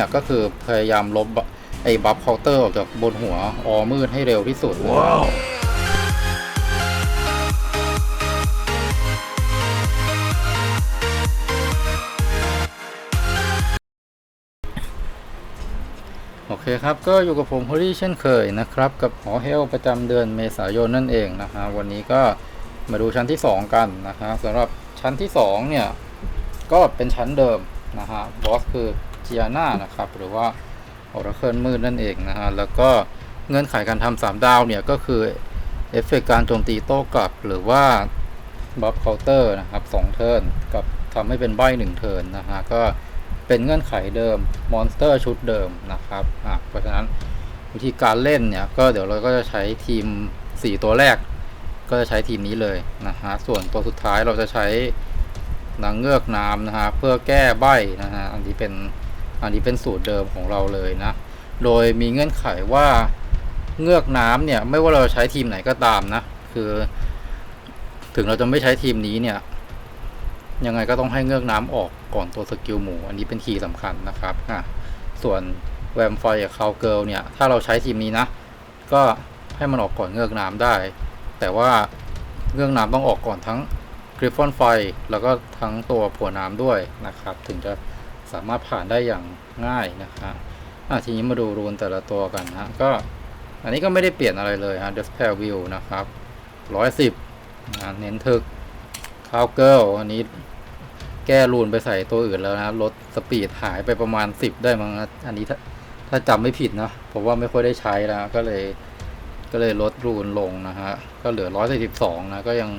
เนี่ยก็คือพยายามลบไอ้บัฟเคาน์เตอร์ออกจากบนหัวออมืดให้เร็วที่สุดนะครับโอเคครับ ก็อยู่กับผมฮอรี่เช่นเคยนะครับ กับหอเฮลประจำเดือนเมษายนนั่นเองนะฮะวันนี้ก็มาดูชั้นที่ 2 กันนะฮะสำหรับชั้นที่ 2 เนี่ย ก็เป็นชั้นเดิมนะฮะบอสคือ จียนานะครับ หรือว่าออร์เคิลมืดนั่นเองนะฮะ แล้วก็เงื่อนไขการทำสามดาวเนี่ยก็คือเอฟเฟกต์การโจมตีโต้กลับหรือว่าบัฟเคาน์เตอร์นะครับสองเทิร์นกับทำให้เป็นใบหนึ่งเทิร์นนะฮะ ก็เป็นเงื่อนไขเดิมมอนสเตอร์ชุดเดิมนะครับอะเพราะฉะนั้นวิธีการเล่นเนี่ย ก็เดี๋ยวเราก็จะใช้ทีม 4 ตัวแรก ก็จะใช้ทีมนี้เลยนะฮะ ส่วนตัวสุดท้ายเราจะใช้นางเงือกน้ำนะฮะ เพื่อแก้ใบนะฮะ อันนี้เป็น อันนี้เป็นสูตรเดิมของเราเลยนะ โดยมีเงื่อนไขว่าเงือกน้ำเนี่ยไม่ว่าเราใช้ทีมไหนก็ตามนะ คือ ถึงเราจะไม่ใช้ทีมนี้เนี่ย ยังไงก็ต้องให้เงือกน้ำออกก่อนตัวสกิลหมู อันนี้เป็นคีย์สำคัญนะครับอะส่วนแวมไฟกับคาวเกิลเนี่ย ถ้าเราใช้ทีมนี้นะ ก็ให้มันออกก่อนเงือกน้ำได้ แต่ว่าเงือกน้ำต้องออกก่อนทั้งกริฟฟอนไฟแล้วก็ทั้งตัวผัวน้ำด้วยนะครับ ถึงจะ สามารถผ่านได้อย่างง่ายนะครับอะทีนี้มาดูรูนแต่ละตัวกันนะก็อันนี้ก็ไม่ได้เปลี่ยนอะไรเลยฮะ Dispel View นะครับ110นะเน้นถึกคาวเกิลอันนี้แก้รูนไปใส่ตัวอื่นแล้วนะลดสปีดหายไปประมาณ 10 ได้มั้งนะอันนี้ถ้าถ้าจำไม่ผิดนะผมว่าไม่ค่อยได้ใช้แล้วก็เลยก็เลยลดรูนลงนะฮะ ก็เหลือ 142 นะ ก็ยัง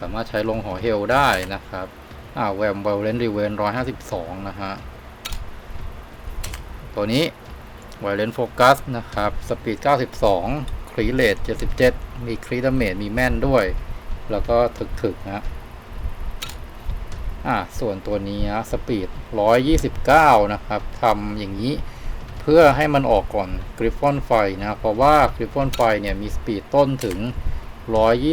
สามารถใช้ลงหอเฮลได้นะครับ อ่าแวมเวลเลนรีเวน152นะฮะ ตัวนี้ไวเลนโฟกัสนะครับ สปีด 92 ครีเลต77 มีครีดเมจมีแม่นด้วย แล้วก็ถึกๆนะอ่าส่วนตัวนี้นะสปีด 129 นะครับทำอย่างนี้เพื่อให้มันออกก่อนกริฟฟอนไฟนะ เพราะว่ากริฟฟอนไฟเนี่ยมีสปีดต้นถึง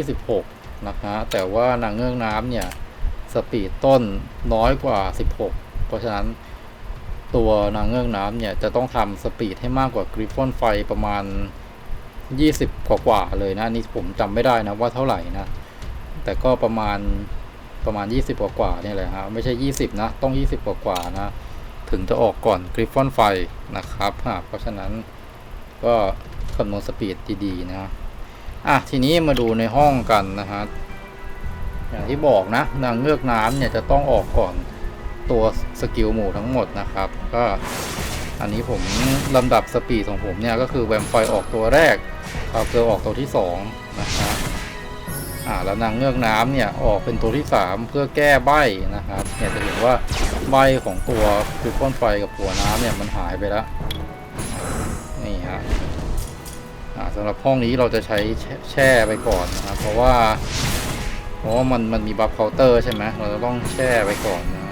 126 นะฮะแต่ว่านางเงือกน้ำเนี่ย สปีดต้นน้อยกว่า 16 เพราะฉะนั้นตัวนางเงือกน้ำเนี่ย จะต้องทำสปีดให้มากกว่ากริฟฟอนไฟประมาณ 20 กว่าๆเลยนะนนี่ผมจำไม่ได้นะว่าเท่าไหร่นะ แต่ก็ประมาณประมาณ 20 กว่ากว่าเนี่ยแหละฮะไม่ใช่ 20 นะ ต้อง 20 กว่ากว่านะ ถึงจะออกก่อนกริฟฟอนไฟนะครับฮะเพราะฉะนั้นก็คำนวณสปีดดีๆนะอะทีนี้มาดูในห้องกันนะฮะ อย่างที่บอกนะนางเงือกน้ำเนี่ยจะต้องออกก่อนตัวสกิลหมู่ทั้งหมดนะครับ ก็อันนี้ผมลำดับสปีดของผมเนี่ยก็คือแวมไฟออกตัวแรกคาเกลออกตัวที่2นะฮะอ่าแล้วนางเงือกน้ำเนี่ยออกเป็นตัวที่ 3 เพื่อแก้ใบนะครับเนี่ยจะเห็นว่าใบของตัวคือก้นไฟกับหัวน้ำเนี่ยมันหายไปแล้วนี่ฮะอ่าสำหรับห้องนี้เราจะใช้แช่ไปก่อนนะครับเพราะว่า เพราะว่ามันมันมีบัฟเคาน์เตอร์ใช่ไหมเราจะต้องแช่ไปก่อนนะ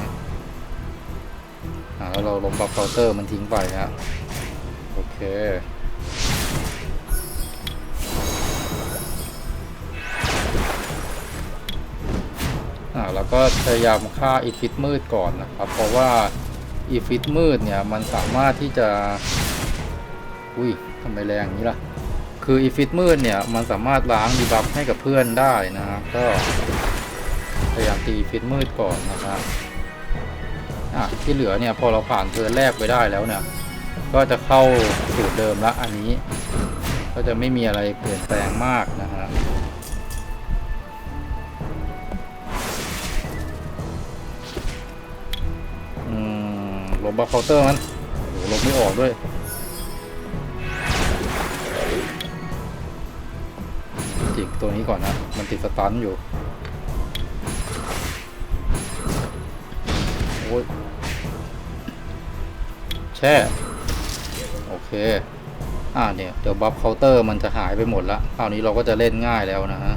อ่าแล้วเราลงบัฟเคาน์เตอร์มันทิ้งไปฮะโอเคอ่าแล้วก็พยายามฆ่าอีฟิตมืดก่อนนะครับ เพราะว่าอีฟิตมืดเนี่ยมันสามารถที่จะ อุ้ยทำไมแรงอย่างนี้ล่ะ คืออีฟิตมืดเนี่ย มันสามารถล้างดีบัฟให้กับเพื่อนได้นะครับ ก็พยายามตีอีฟิตมืดก่อนนะครับอะที่เหลือเนี่ยพอเราผ่านเทิร์นแรกไปได้แล้วเนี่ย ก็จะเข้าสูตรเดิมละอันนี้ ก็จะไม่มีอะไรเปลี่ยนแปลงมากนะฮะอืมลบบัฟเคาน์เตอร์มันโอ้โหลบไม่ออกด้วย ตัวนี้ก่อนนะ มันติดสตันอยู่ โอ้ยแช่ โอเค อ่าเนี่ย เดี๋ยวบัฟเคาน์เตอร์มันจะหายไปหมดละคราวนี้เราก็จะเล่นง่ายแล้วนะฮะ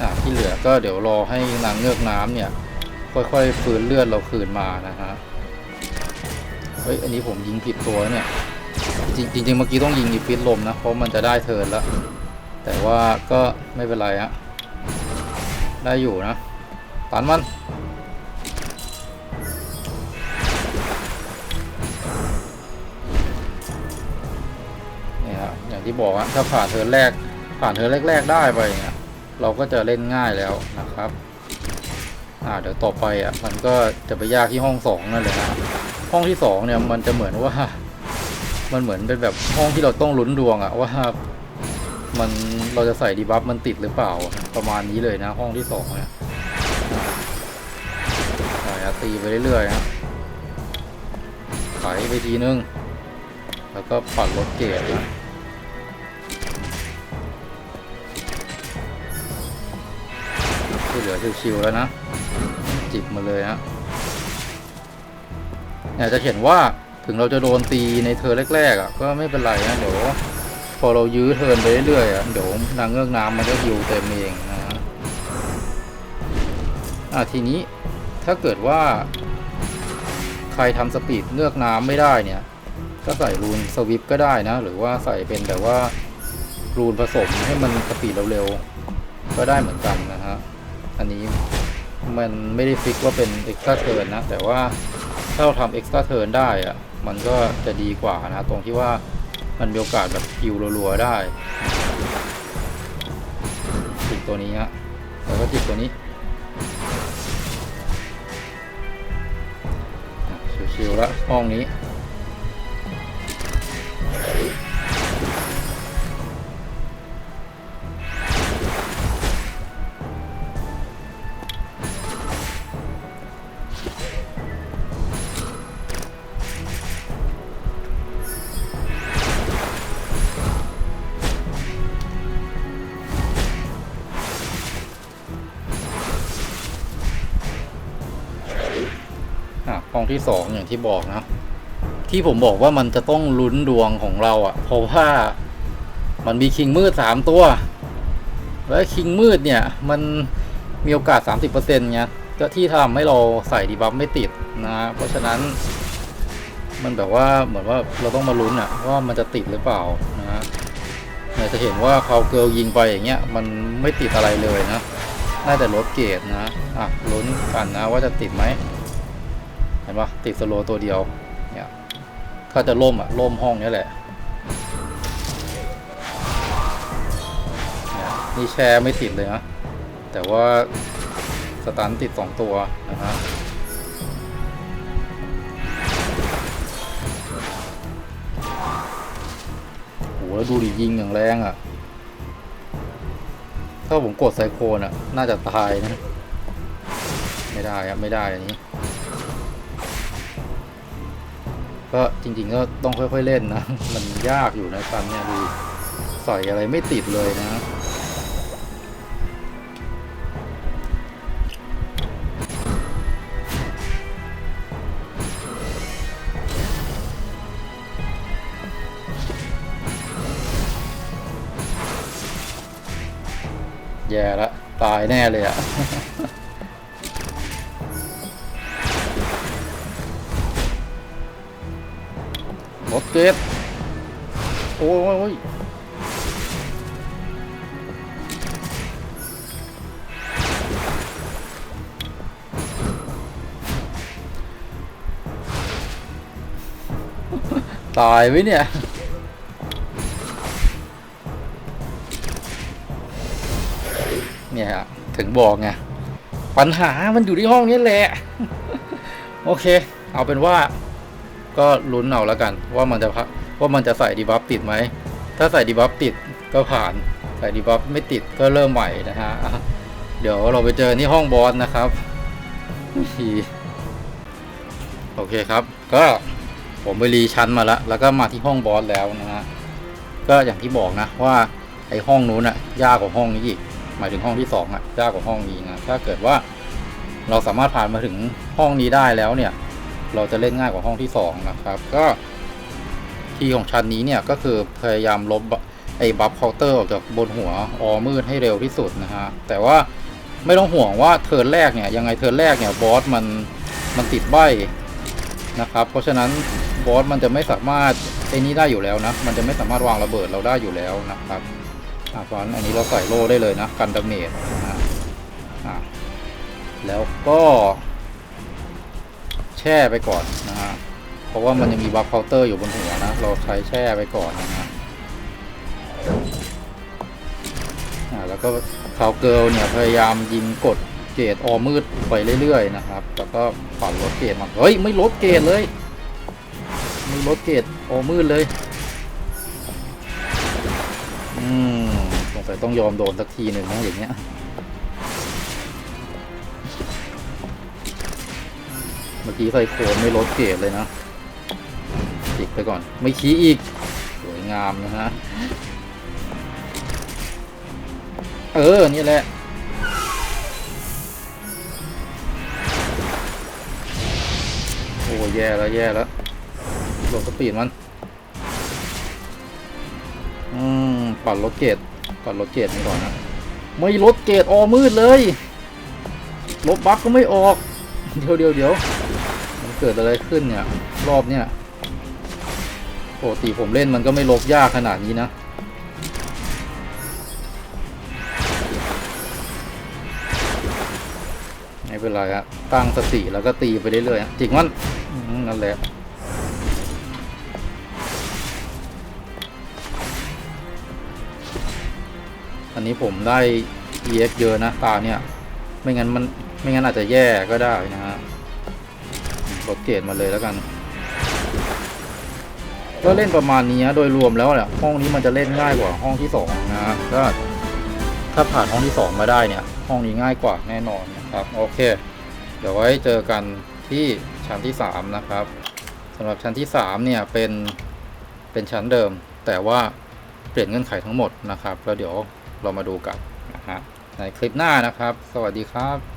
อะที่เหลือก็เดี๋ยวรอให้นางเงือกน้ำเนี่ย ค่อยๆฟื้นเลือดเราคืนมานะฮะ เฮ้ย อันนี้ผมยิงผิดตัวเนี่ย จริงจริงๆเมื่อกี้ต้องยิงอีฟิตลมนะ เพราะมันจะได้เทิร์นแล้ว แต่ว่าก็ไม่เป็นไรฮะ ได้อยู่นะ ตันมัน นี่ครับอย่างที่บอกว่าถ้าผ่านเทิร์นแรก ผ่านเทิร์นแรก ๆ ได้ไปเนี่ยเราก็จะเล่นง่ายแล้วนะครับ อ่า เดี๋ยวต่อไปอะ มันก็จะไปยากที่ห้องสองนั่นเลยนะ ห้องที่สองเนี่ยมันจะเหมือนว่า มันเหมือนเป็นแบบห้องที่เราต้องลุ้นดวงอะว่ามันเราจะใส่ดีบัฟมันติดหรือเปล่า ประมาณนี้เลยนะ ห้องที่สองเนี่ยอ่าตีไปเรื่อยๆนะไถไปทีนึง แล้วก็ปัดรถเกตนะที่เหลือชิวๆแล้วนะ จิบมาเลยฮะ เนี่ยจะเห็นว่าถึงเราจะโดนตีในเทอแรกๆอะก็ไม่เป็นไรนะเดี๋ยวพอเรายื้อเทินไปเรื่อยๆอะเดี๋ยวนางเงือกน้ำมันก็ฮิวเต็มเองนะฮะอะทีนี้ถ้าเกิดว่า ใครทำสปีดเงือกน้ำไม่ได้เนี่ย ก็ใส่รูนสวิปก็ได้นะ หรือว่าใส่เป็นแบบว่ารูนผสมให้มันสปีดเร็วๆก็ได้เหมือนกันนะฮะอันนี้มันไม่ได้ฟิกว่าเป็นเอ็กซ์ตร้าเทิร์นนะ แต่ว่า ถ้าเราทำเอ็กซ์ตร้าเทิร์นได้อะมันก็จะดีกว่านะ ตรงที่ว่ามันมีโอกาสแบบคิวรัวๆได้จิกตัวนี้ฮะแล้วก็จิกตัวนี้ชิวๆละห้องนี้ องที่สองอย่างที่บอกนะ ที่ผมบอกว่ามันจะต้องลุ้นดวงของเราอะ่ะ เพราะว่ามันมีคิงมืดสามตัว และคิงมืดเนี่ย มันมีโอกาส 30%ไงก็ที่ทำให้เราใส่ดีบัฟไม่ติดนะ เพราะฉะนั้น มันแบบว่าเหมือนว่าเราต้องมาลุ้นอะว่ามันจะติดหรือเปล่านะฮะเนี่ยจะเห็นว่าเขาเกิลยิงไปอย่างเงี้ยมันไม่ติดอะไรเลยนะ น่าจะลดเกรดนะ อะลุ้นกันนะว่าจะติดไหม เห็นปะติดสโลตัวเดียวเนี่ยถ้าจะล่มอะล่มห้องนี้แหละนี่แชร์ไม่ติดเลยนะ แต่ว่าสตันติดสองตัวนะฮะโหแล้วดูดิยิงอย่างแรงอะ ถ้าผมกดไซโคนอะ น่าจะตายนะ ไม่ได้ครับไม่ได้อันนี้ ก็จริงๆก็ต้องค่อยๆเล่นนะ มันยากอยู่นะซันเนี่ยดูใส่อะไรไม่ติดเลยนะแย่ละตายแน่เลยอะร เก็บโอ้ยตายไว้เนี่ย เนี่ยถึงบอกไง ปัญหามันอยู่ที่ห้องนี้แหละ โอเค เอาเป็นว่า ก็ลุ้นเอาแล้วกัน ว่ามันจะพะว่ามันจะใส่ดีบัฟติดไหม ถ้าใส่ดีบัฟติดก็ผ่าน ใส่ดีบัฟไม่ติดก็เริ่มใหม่นะฮะ เดี๋ยวเราไปเจอที่ห้องบอสนะครับ โอเคครับ ก็ผมไปรีชั้นมาแล้ว แล้วก็มาที่ห้องบอสแล้วนะฮะ ก็อย่างที่บอกนะว่าไอห้องนู้นอะยากกว่าห้องนี้อีก หมายถึงห้องที่สองอะยากกว่าห้องนี้นะ ถ้าเกิดว่าเราสามารถผ่านมาถึงห้องนี้ได้แล้วเนี่ย เราจะเล่นง่ายกว่าห้องที่สองนะครับ ก็ทีของชั้นนี้เนี่ยก็คือพยายามลบไอ้บัฟเคาน์เตอร์ออกจากบนหัวออมืดให้เร็วที่สุดนะฮะ แต่ว่าไม่ต้องห่วงว่าเทิร์นแรกเนี่ยยังไงเทิร์นแรกเนี่ยบอสมันมันติดใบนะครับ เพราะฉะนั้นบอสมันจะไม่สามารถไอ้นี้ได้อยู่แล้วนะ มันจะไม่สามารถวางระเบิดเราได้อยู่แล้วนะครับอะเพราะฉะนั้นอันนี้เราใส่โล่ได้เลยนะกันดาเมจนะฮะอะแล้วก็ ช่ไปก่อนนะฮะ เพราะว่ามันยังมีบัฟเคาน์เตอร์อยู่บนหัวนะ เราใช้แช่ไปก่อนนะฮะแล้วก็คาวเกิลเนี่ยพยายามยิงกดเกรดออมืดไปเรื่อยๆนะครับ แล้วก็ปั่นลดเกรดมา เฮ้ย ไม่ลดเกรดเลย ไม่ลดเกรดออมืดเลย อืมสงสัยต้องยอมโดนสักทีหนึ่งนะอย่างเงี้ย เมื่อกี้ไซโคนไม่ลดเกรดเลยนะจิกไปก่อน ไม่ขี้อีก สวยงามนะฮะ เออ นี่แหละ โอ้แย่แล้ว แย่แล้วโหลดสปีดมัน อืม ปั่นรถเกตปั่นรถเกตนี่ก่อนนะ ไม่ลดเกตออมืดเลย ลบบัฟก็ไม่ออก เดี๋ยวเดี๋ยวเดี๋ยว กิดอะไรขึ้นเนี่ย รอบเนี่ยปกติผมเล่นมันก็ไม่ลบยากขนาดนี้นะ ไม่เป็นไรฮะตั้งสติแล้วก็ตีไปเรื่อยๆฮะจิกมันนั่นแหละอันนี้ผมได้ EX เยอะนะตาเนี่ย ไม่งั้นมัน ไม่งั้นอาจจะแย่ก็ได้นะฮะ ลดเกรดมาเลยแล้วกัน ก็เล่นประมาณนี้โดยรวมแล้วเนี่ยห้องนี้มันจะเล่นง่ายกว่าห้องที่สองนะฮะก็ถ้าผ่านห้องที่สองมาได้เนี่ย ห้องนี้ง่ายกว่าแน่นอนนะครับโอเค เดี๋ยวไว้เจอกันที่ชั้นที่สามนะครับสำหรับชั้นที่สามเนี่ยเป็นเป็นชั้นเดิม แต่ว่าเปลี่ยนเงื่อนไขทั้งหมดนะครับ แล้วเดี๋ยวเรามาดูกันนะฮะในคลิปหน้านะครับ สวัสดีครับ